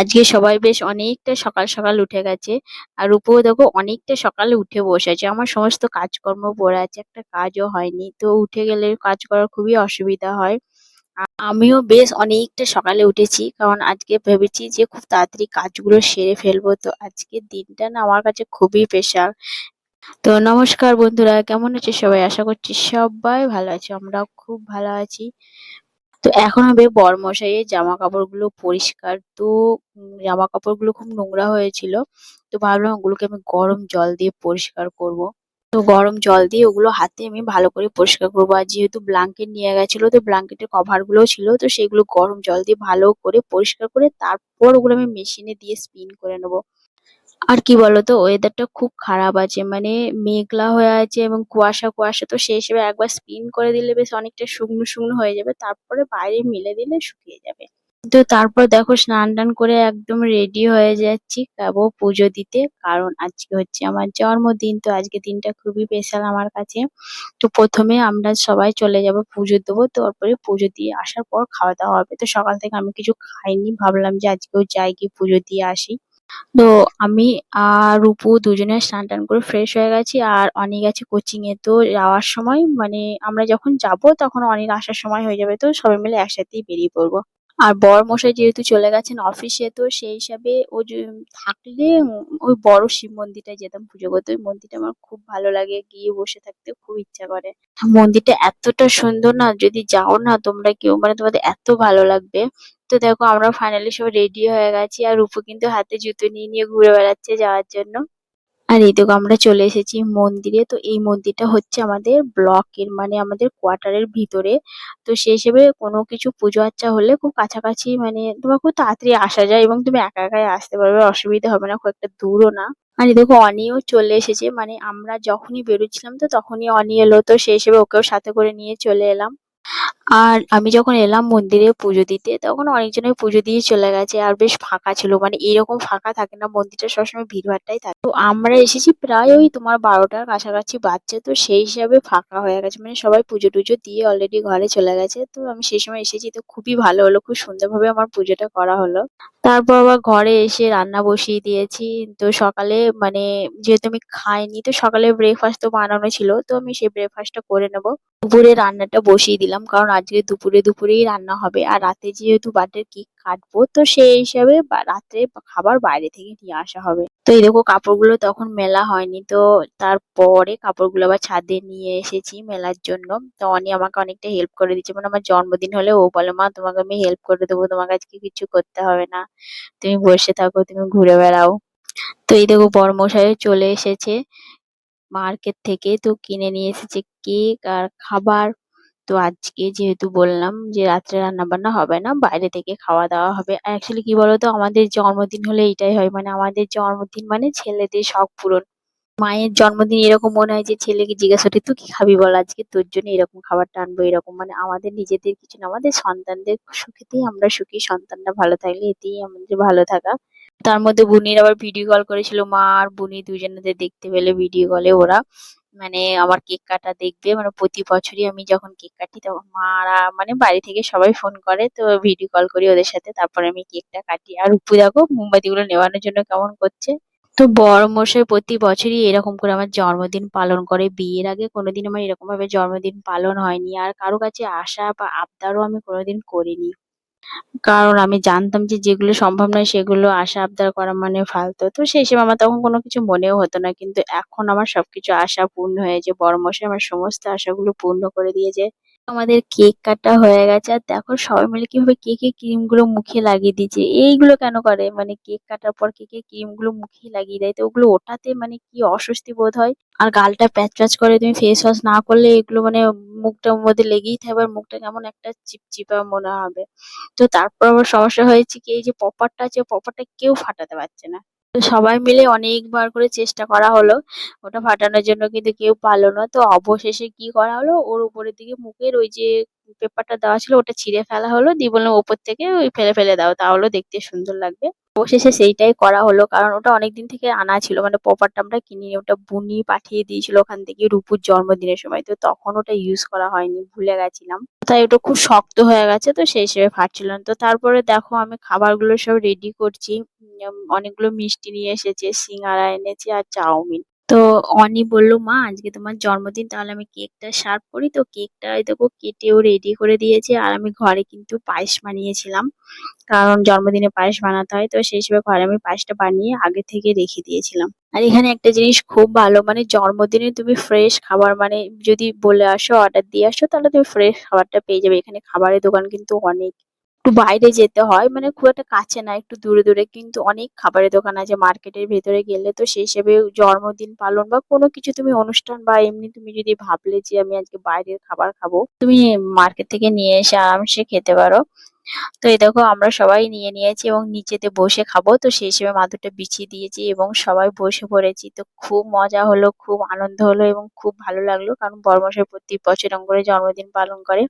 আজকে সবাই বেশ অনেকটা সকাল সকাল উঠে গেছে। আর রূপও দেখো অনেকটা সকালে উঠে বসে আছে। আমার সমস্ত কাজকর্ম পড়ে আছে, একটা কাজও হয়নি। তো উঠে গেলে কাজ করার খুবই অসুবিধা হয়। আমিও বেশ অনেকটা সকালে উঠেছি। কারণ আজকে ভেবেছি যে খুব তাড়াতাড়ি কাজগুলো সেরে ফেলব। তো আজকের দিনটা না আমার কাছে খুবই স্পেশাল তো নমস্কার বন্ধুরা, কেমন আছে সবাই? আশা করছি সবাই ভালো আছে। আমরাও খুব ভালো আছি। তো এখন হবে বরমশাইয়ের জামা কাপড়গুলো পরিষ্কার। তো জামা কাপড়গুলো খুব নোংরা হয়েছিল। তো ভাবলাম ওগুলোকে আমি গরম জল দিয়ে পরিষ্কার করব। তো গরম জল দিয়ে ওগুলো হাতে আমি ভালো করে পরিষ্কার করব। আর যেহেতু ব্ল্যাঙ্কেট নিয়ে গেছিল, তো ব্ল্যাঙ্কেটের কভার গুলোও ছিল। তো সেগুলো গরম জল দিয়ে ভালো করে পরিষ্কার করে তারপর ওগুলো আমি মেশিনে দিয়ে স্পিন করে নেব। আর কি বলতো ওয়েদারটা খুব খারাপ আছে মানে মেঘলা হয়ে আছে এবং কুয়াশা কুয়াশা তো সেই হিসেবে একবার স্পিন করে দিলে বেশ অনেকটা শুকনো শুকনো হয়ে যাবে, তারপরে বাইরে মেলে দিলে শুকিয়ে যাবে। তো তারপর দেখো স্নান টান করে একদম রেডি হয়ে যাচ্ছি যাব পুজো দিতে, কারণ আজকে হচ্ছে আমার জন্মদিন, তো আজকে দিনটা খুবই স্পেশাল আমার কাছে। তো প্রথমে আমরা সবাই চলে যাব পুজো দেবো, তারপরে পুজো দিয়ে আসার পর খাওয়া দাওয়া হবে। তো সকাল থেকে আমি কিছু খাইনি, ভাবলাম যে আজকেও যাই গিয়ে পুজো দিয়ে আসি। তো আমি আর রূপু দুজনে স্নান টান করে ফ্রেশ হয়ে গেছি আর অনেক আছে কোচিং এ। তো যাওয়ার সময় মানে আমরা যখন যাব তখন অনেক আসার সময় হয়ে যাবে, তো সবাই মিলে একসাথেই বেরিয়ে পড়ব। আর বর মশাই যেহেতু চলে গেছেন অফিসে তো সেই হিসাবে ও থাকলে ওই বড় শিব মন্দিরটায় যেতাম, পুজো করতে। ওই মন্দিরটা আমার খুব ভালো লাগে, গিয়ে বসে থাকতে খুব ইচ্ছা করে। মন্দিরটা এতটা সুন্দর না, যদি যাও না তোমরা কেউ মানে তোমাদের এত ভালো লাগবে। তো দেখো আমরা ফাইনালি সব রেডি হয়ে গেছি, আর রূপু কিন্তু হাতে জুতো নিয়ে নিয়ে ঘুরে বেড়াচ্ছে যাওয়ার জন্য। আর এই দেখো আমরা চলে এসেছি মন্দিরে। তো এই মন্দিরটা হচ্ছে আমাদের ব্লকের মানে আমাদের কোয়ার্টারের ভিতরে। তো সেই হিসেবে কোনো কিছু পুজো আচ্চা হলে খুব কাছাকাছি মানে তোমার খুব তাড়াতাড়ি আসা যায় এবং তুমি একা একাই আসতে পারবে, অসুবিধা হবে না, খুব একটা দূরও না। আর দেখো অনিও চলে এসেছে মানে আমরা যখনই বেরোচ্ছিলাম তো তখনই অনি এলো, তো সেই হিসেবে ওকেও সাথে করে নিয়ে চলে এলাম। আর আমি যখন এলাম মন্দিরে পুজো দিতে, তখন অনেকজনই পুজো দিয়ে চলে গেছে আর বেশ ফাঁকা ছিল। মানে এরকম ফাঁকা থাকে না, মন্দিরটা সবসময় ভিড়ভাট্টাই থাকে। তো আমরা এসেছি প্রায় ওই তোমার বারোটার কাছাকাছি বাজছে, তো সেই হিসাবে ফাঁকা হয়ে গেছে। মানে সবাই পুজো টুজো দিয়ে অলরেডি ঘরে চলে গেছে। তো আমি সেই সময় এসেছি, তো খুবই ভালো হলো, খুব সুন্দরভাবে আমার পুজোটা করা হলো। তারপর আবার ঘরে এসে রান্না বসিয়ে দিয়েছি। তো সকালে মানে যেহেতু আমি খাইনি, তো সকালে ব্রেকফাস্ট তো বানানো ছিল, তো আমি সেই ব্রেকফাস্টটা করে নেব। দুপুরে রান্নাটা বসিয়ে দিলাম, কারণ আজকে দুপুরে দুপুরেই রান্না হবে। আর রাতে যেহেতু বার্থডে কেক কাটবো, তো সেই হিসাবে রাত্রে খাবার বাইরে থেকে নিয়ে আসা হবে। তো এই দেখো কাপড়গুলো তখন মেলা হয়নি, তো তারপরে কাপড়গুলো আবার ছাদে নিয়ে এসেছি মেলার জন্য। তো অনি আমাকে অনেকটা হেল্প করে দিচ্ছে মানে আমার জন্মদিন হলে ও বলে, মা, তোমাকে আমি হেল্প করে দেবো, তোমাকে আজকে কিছু করতে হবে না। তুমি বসে থাকো, তুমি ঘুরে বেড়াও। তো এই দেখো বড়মশাইও চলে এসেছে মার্কেট থেকে, তো কিনে নিয়ে এসেছে কেক আর খাবার। তো আজকে যেহেতু বললাম যে রাত্রে রান্না বান্না হবে না, বাইরে থেকে খাওয়া দাওয়া হবে। আর অ্যাকচুয়ালি কি বলতো, আমাদের জন্মদিন হলে এটাই হয় মানে আমাদের জন্মদিন মানে ছেলেদের শখ পূরণ। মায়ের জন্মদিন এরকম মনে হয় যে ছেলেকে জিজ্ঞাসা করি, তুই কি খাবি বল আজকে? তোর জন্য এরকম খাবারটা আনব এরকম। মানে আমাদের নিজেদের কিছু না, আমাদের সন্তানদের সুখেতেই আমরা সুখী, সন্তানরা ভালো থাকলে এতেই আমাদের ভালো থাকা। তার মধ্যে বুনির আবার ভিডিও কল করেছিল, মা আর বুনি দুজনেদের দেখতে পেলে ভিডিও কলে ওরা। মানে আমার কেক কাটা দেখবে। মানে প্রতি বছরই আমি যখন কেক কাটি তখন মারা মানে বাড়ি থেকে সবাই ফোন করে, তো ভিডিও কল করি ওদের সাথে, তারপরে আমি কেকটা কাটি। আর উপু দেখো, মোমবাতিগুলো নেওয়ানোর জন্য কেমন করছে। তো বড় মশাই প্রতি বছরই এরকম করে আমার জন্মদিন পালন করে। বিয়ের আগে কোনোদিন আমার এরকম ভাবে জন্মদিন পালন হয়নি। আর কারও কাছে আশা বা আবদারও আমি কোনোদিন করিনি। কারণ আমি জানতাম যে যেগুলো সম্ভব নয় সেগুলো আশা আবদার করা মানে ফালতু। তো সেই হিসেবে আমার তখন কোনো কিছু মনেও হতো না। কিন্তু এখন আমার সবকিছু আশা পূর্ণ হয়েছে বড় মশাই আমার সমস্ত আশাগুলো পূর্ণ করে দিয়েছে। আমাদের কেক কাটা হয়ে গেছে। আর দেখো সবাই মিলে কীভাবে কেকে ক্রিমগুলো মুখে লাগিয়ে দিচ্ছে এইগুলো কেন করে? মানে কেক কাটার পর কেকে ক্রিমগুলো মুখে লাগিয়ে দেয়? তো ওগুলো ওঠাতে মানে কি অস্বস্তি বোধ হয়? আর গালটা প্যাচ প্যাচ করে তুমি ফেস ওয়াশ না করলে এগুলো মানে মুখটার মধ্যে লেগেই থাকবে। আর মুখটা কেমন একটা চিপচিপা মনে হবে। তো তারপর আবার সমস্যা হয়েছে কি? এই যে পপারটা আছে, পপারটা কেউ ফাটাতে পারছে না। সবাই মিলে অনেকবার করে চেষ্টা করা হলো। ওটা ফাটানোর জন্য কিন্তু কেউ পারল না। তো অবশেষে কি করা হলো? ওর উপরের দিকে মুখের ওই যে পেপারটা দেওয়া ছিল, ওটা ছিঁড়ে ফেলা হলো। দিয়ে বললাম, ওপর থেকে ওই ফেলে ফেলে দাও, তাহলে দেখতে সুন্দর লাগবে। অবশেষে সেইটাই করা হলো। কারণ ওটা অনেকদিন থেকে আনা ছিল মানে পপারটা আমরা কিনিনি। ওটা বুনি পাঠিয়ে দিয়েছিল ওখান থেকে রূপুর জন্মদিনের সময়। তো তখন ওটা ইউজ করা হয়নি, ভুলে গেছিলাম। তাই ওটা খুব শক্ত হয়ে গেছে, তো সেই হিসেবে ফাটছিল না। তো তারপরে দেখো, আমি খাবারগুলো সব রেডি করছি। অনেকগুলো মিষ্টি নিয়ে এসেছে, সিঙ্গারা এনেছে আর চাউমিন। তো অনি বলল, মা, আজকে তোমার জন্মদিন, তাহলে আমি কেকটা সার্ভ করি। তো কেকটা দেখো কেটেও রেডি করে দিয়েছে আর আমি ঘরে কিন্তু পায়েস বানিয়েছিলাম, কারণ জন্মদিনে পায়েস বানাতে হয়। তো সেই হিসেবে ঘরে আমি পায়েসটা বানিয়ে আগে থেকে রেখে দিয়েছিলাম। আর এখানে একটা জিনিস খুব ভালো মানে জন্মদিনে তুমি ফ্রেশ খাবার মানে যদি বলে আসো অর্ডার দিয়ে আসো, তাহলে তুমি ফ্রেশ খাবারটা পেয়ে যাবে। এখানে খাবারের দোকান কিন্তু অনেক একটু বাইরে যেতে হয় মানে খুব একটা কাছে না, একটু দূরে দূরে। কিন্তু অনেক খাবারের দোকান আছে মার্কেটের ভেতরে গেলে, তো সেই হিসেবে জন্মদিন পালন বা কোনো কিছু তুমি অনুষ্ঠান বা এমনি তুমি যদি ভাবলে যে আমি আজকে বাইরের খাবার খাব, তুমি মার্কেট থেকে নিয়ে এসে আরামসে খেতে পারো। তো এই দেখো, আমরা সবাই নিয়ে নিয়েছি এবং নিচেতে বসে খাব। তো সেই হিসেবে মাদুরটা বিছিয়ে দিয়েছি এবং সবাই বসে পড়েছি। তো খুব মজা হলো, খুব আনন্দ হলো এবং খুব ভালো লাগল, কারণ বড় মশাই প্রতি বছর করে জন্মদিন পালন করে।